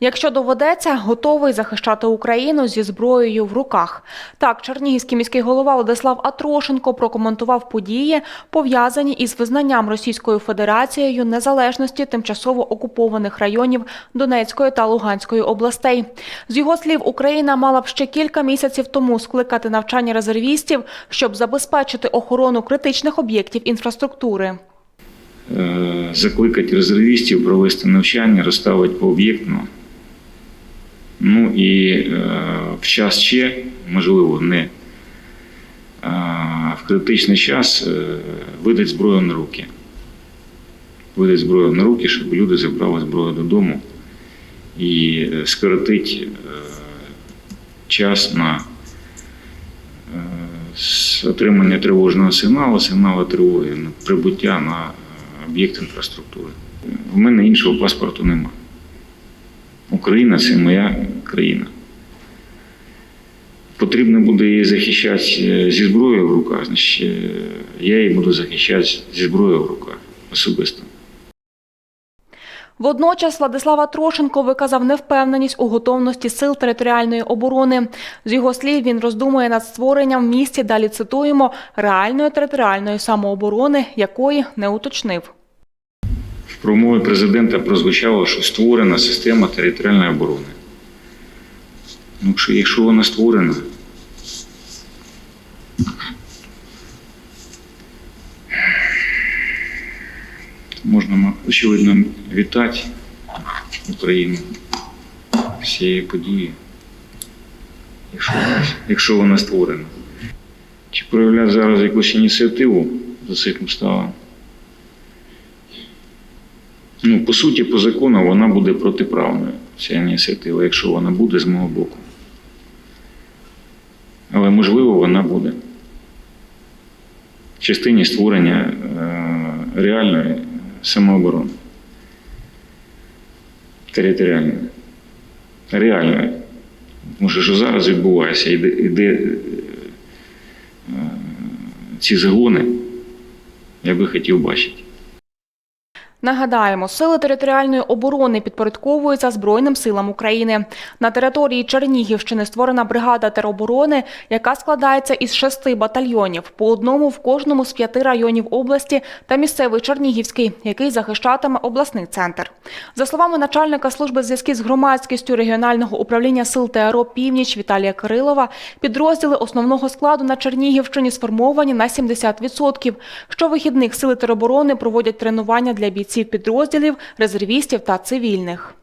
Якщо доведеться, готовий захищати Україну зі зброєю в руках. Так, Чернігівський міський голова Владислав Атрошенко прокоментував події, пов'язані із визнанням Російською Федерацією незалежності тимчасово окупованих районів Донецької та Луганської областей. З його слів, Україна мала б ще кілька місяців тому скликати навчання резервістів, щоб забезпечити охорону критичних об'єктів інфраструктури. Е, закликати резервістів провести навчання, розставити пооб'єктно. Ну і е, в час ще, можливо, не е, в критичний час е, видати зброю на руки. Видати зброю на руки, щоб люди забрали зброю додому і е, скоротити е, час на е, отримання тривожного сигналу, сигналу тривоги, на прибуття на е, об'єкт інфраструктури. В мене іншого паспорту нема. Україна це моя країна. Потрібно буде її захищати е, зі зброєю в руках, значить е, я її буду захищати зі зброєю в руках особисто. Водночас Владислава Трошенко виказав невпевненість у готовності сил територіальної оборони. З його слів, він роздумує над створенням в місті, далі цитуємо, реальної територіальної самооборони, якої не уточнив. В промові президента прозвучало, що створена система територіальної оборони. Ну, що якщо вона створена, можна, очевидно, вітати Україну з цієї події, якщо, якщо вона створена. Чи проявляти зараз якусь ініціативу за цих обставин? Ну, по суті, по закону вона буде протиправною, ця ініціатива, якщо вона буде з мого боку. Але можливо вона буде. В частині створення е, реальної самооборони. Територіальної. Реальної. Тому що зараз відбувається, іде, іде е, ці загони, я би хотів бачити. Нагадаємо, сили територіальної оборони підпорядковуються Збройним силам України. На території Чернігівщини створена бригада тероборони, яка складається із шести батальйонів, по одному в кожному з п'яти районів області та місцевий Чернігівський, який захищатиме обласний центр. За словами начальника служби зв'язків з громадськістю регіонального управління сил ТРО Північ Віталія Кирилова, підрозділи основного складу на Чернігівщині сформовані на 70%. Щовихідних сили тероборони проводять тренування для бійців підрозділів, резервістів та цивільних.